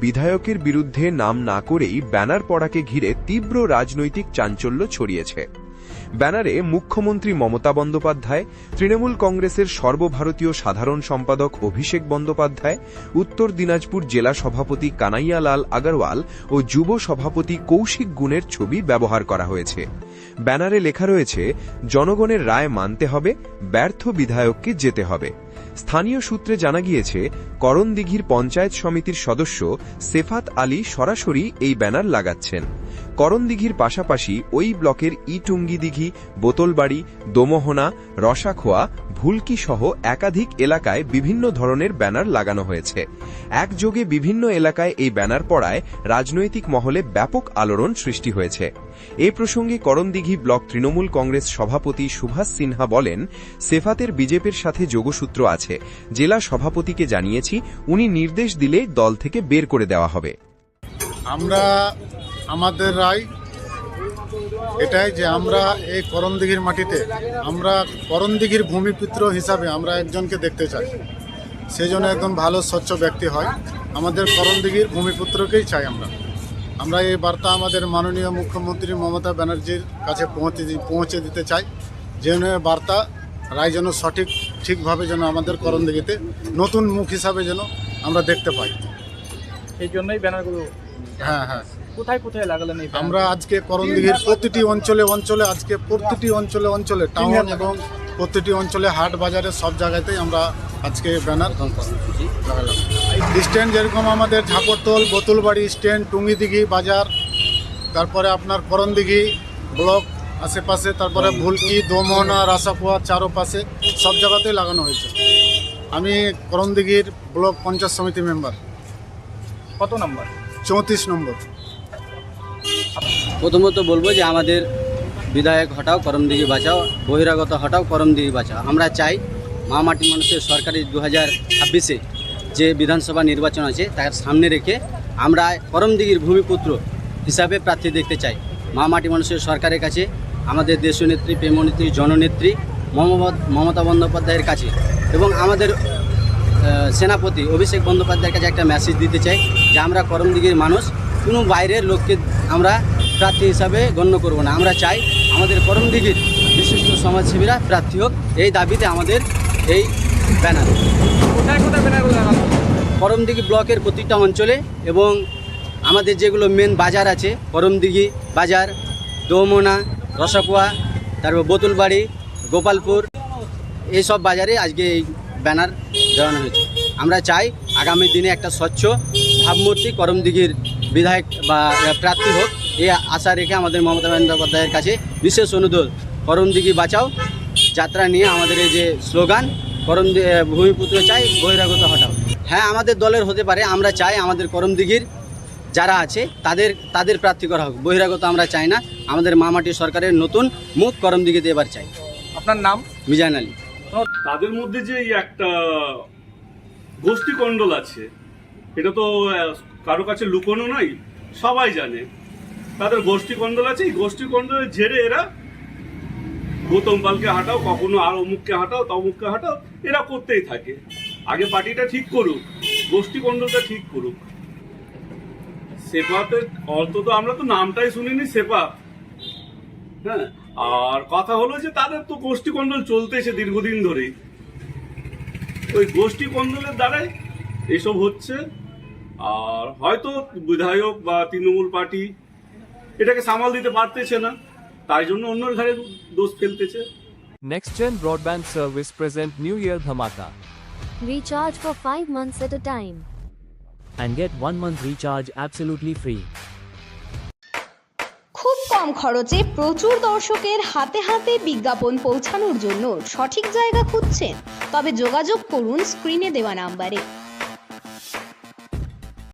বিধায়কের বিরুদ্ধে নাম না করেই ব্যানার পড়াকে ঘিরে তীব্র রাজনৈতিক চাঞ্চল্য ছড়িয়েছে। ব্যানারে মুখ্যমন্ত্রী মমতা বন্দ্যোপাধ্যায়, তৃণমূল কংগ্রেসের সর্বভারতীয় সাধারণ সম্পাদক অভিষেক বন্দ্যোপাধ্যায়, উত্তর দিনাজপুর জেলা সভাপতি কানাইয়ালাল আগরওয়াল ও যুব সভাপতি কৌশিক গুণের ছবি ব্যবহার করা হয়েছে। ব্যানারে লেখা রয়েছে, জনগণের রায় মানতে হবে, ব্যর্থ বিধায়ককে যেতে হবে। স্থানীয় সূত্রে জানা গিয়েছে, করণদিঘির পঞ্চায়েত সমিতির সদস্য সেফাত আলী সরাসরি এই ব্যানার লাগাচ্ছেন। করণদিঘির পাশাপাশি ওই ব্লকের ইটুঙ্গি দিঘি বোতলবাড়ি, দোমোহনা, রসাখোয়া ভুলকি সহ একাধিক এলাকায় বিভিন্ন ধরনের ব্যানার লাগানো হয়েছে। একযোগে বিভিন্ন এলাকায় এই ব্যানার পড়ায় রাজনৈতিক মহলে ব্যাপক আলোড়ন সৃষ্টি হয়েছে। এ প্রসঙ্গে করণদিঘি ব্লক তৃণমূল কংগ্রেস সভাপতি সুভাষ সিনহা বলেন, সেফাতের বিজেপির সাথে যোগসূত্র আছে। জেলা সভাপতিকে জানিয়েছি, উনি নির্দেশ দিলে দল থেকে বের করে দেওয়া হবে। আমরা আমাদের রায় এটাই যে আমরা এই করণদিঘির মাটিতে আমরা করণদিঘির ভূমিপুত্র হিসাবে আমরা একজনকে দেখতে চাই। সেই জন্য একজন ভালো স্বচ্ছ ব্যক্তি হয়। আমাদের করণদিঘির ভূমিপুত্রকেই চাই আমরা। আমরা এই বার্তা আমাদের মাননীয় মুখ্যমন্ত্রী মমতা ব্যানার্জির কাছে পৌঁছে পৌঁছে দিতে চাই। যেন বার্তা রায় যেন সঠিক ঠিকভাবে যেন আমাদের করণদিঘিতে নতুন মুখ হিসাবে যেন আমরা দেখতে পাই। এই জন্যই ব্যানারগুলো হ্যাঁ হ্যাঁ। কোথায় কোথায় লাগালেন আমরা আজকে করণদিঘির প্রতিটি অঞ্চলে অঞ্চলে আজকে প্রতিটি অঞ্চলে অঞ্চলে টাউন এবং প্রতিটি অঞ্চলে হাট বাজারে সব জায়গাতেই আমরা আজকে ব্যানার লাগালাম। স্ট্যান্ড যেরকম আমাদের ঝাপরতল বোতলবাড়ি স্ট্যান্ড টুঙ্গিদিঘি বাজার তারপরে আপনার করণদিঘি ব্লক আশেপাশে তারপরে ভুলকি দোমোহনা রাসাপুয়া চারোপাশে সব জায়গাতেই লাগানো হয়েছে। আমি করণদিঘির ব্লক পঞ্চায়েত সমিতি মেম্বার কত নম্বর? চৌত্রিশ নম্বর। প্রথমত বলব যে আমাদের বিধায়ক হটাও করমদিঘি বাঁচাও, বহিরাগত হটাও করমদিঘি বাঁচাও। আমরা চাই মা মাটি মানুষের সরকারি দু হাজার ছাব্বিশে যে বিধানসভা নির্বাচন আছে, তার সামনে রেখে আমরা করমদিঘির ভূমিপুত্র হিসাবে প্রার্থী দেখতে চাই। মা মাটি মানুষের সরকারের কাছে, আমাদের দেশনেত্রী প্রেমনেত্রী, জননেত্রী মমতা বন্দ্যোপাধ্যায়ের কাছে এবং আমাদের সেনাপতি অভিষেক বন্দ্যোপাধ্যায়ের কাছে একটা মেসেজ দিতে চাই যে আমরা করমদিঘির মানুষ, কোনো বাইরের লোককে আমরা প্রার্থী হিসাবে গণ্য করব না। আমরা চাই আমাদের করমদিঘির বিশিষ্ট সমাজসেবীরা প্রার্থী হোক। এই দাবিতে আমাদের এই ব্যানার। করমদিঘি ব্লকের প্রতিটা অঞ্চলে এবং আমাদের যেগুলো মেন বাজার আছে করমদিঘি বাজার দোমোনা রসাকুয়া তারপর বোতলবাড়ি গোপালপুর এইসব বাজারে আজকে এই ব্যানার দেওয়ানো হয়েছে। আমরা চাই আগামী দিনে একটা স্বচ্ছ ভাবমূর্তি করমদিঘির বিধায়ক বা প্রার্থী হোক। এই আশা রেখে আমাদের মমতা বন্দ্যোপাধ্যায়ের কাছে বিশেষ অনুরোধ করমদিঘি বাঁচাও যাত্রা নিয়ে আমাদের এই যে স্লোগান করম ভূমিপুত্র চাই বহিরাগত হটাও। হ্যাঁ আমাদের দলের হতে পারে আমরা চাই আমাদের করমদিঘির যারা আছে তাদের তাদের প্রার্থী করা হোক। বহিরাগত আমরা চাই না আমাদের মামাটি সরকারের নতুন মুখ করমদিঘিতে এবার চাই। আপনার নাম? মিজান আলী। তাদের মধ্যে যে একটা একটা গোষ্ঠীকণ্ডল আছে এটা তো কারও কাছে লুকোনো নয় সবাই জানে। তাদের গোষ্ঠীকণ্ডল আছে, এই গোষ্ঠীকণ্ডলের ঝেড়ে এরা গৌতম পালকে হাঁটাও, কখনো আর অমুককে হাঁটাও তমুককে হাঁটাও, এরা করতেই থাকে। আগে পার্টিটা ঠিক করুক, গোষ্ঠীকণ্ডলটা ঠিক করুক। সেপাতের অন্তত আমরা তো নামটাই শুনিনি, সেপা। হ্যাঁ আর কথা হলো যে তাদের তো গোষ্ঠী কন্ডল চলতেছে দীর্ঘদিন ধরেই। ওই গোষ্ঠী কন্ডলের দ্বারাই এসব হচ্ছে। আর হয়তো বিধায়ক বা তৃণমূল পার্টি এটাকে সামাল দিতে পারতেছে না। তাই জন্য অন্যের ঘরে দোষ ফেলতেছে। Next gen broadband service present new year ধামাকা recharge for 5 months at a time and get 1 month recharge absolutely free খুব কম খরচে প্রচুর দর্শকের হাতে হাতে বিজ্ঞাপন পৌঁছানোর জন্য সঠিক জায়গা খুঁজছেন। তবে যোগাযোগ করুন স্ক্রিনে দেওয়া নাম্বারে।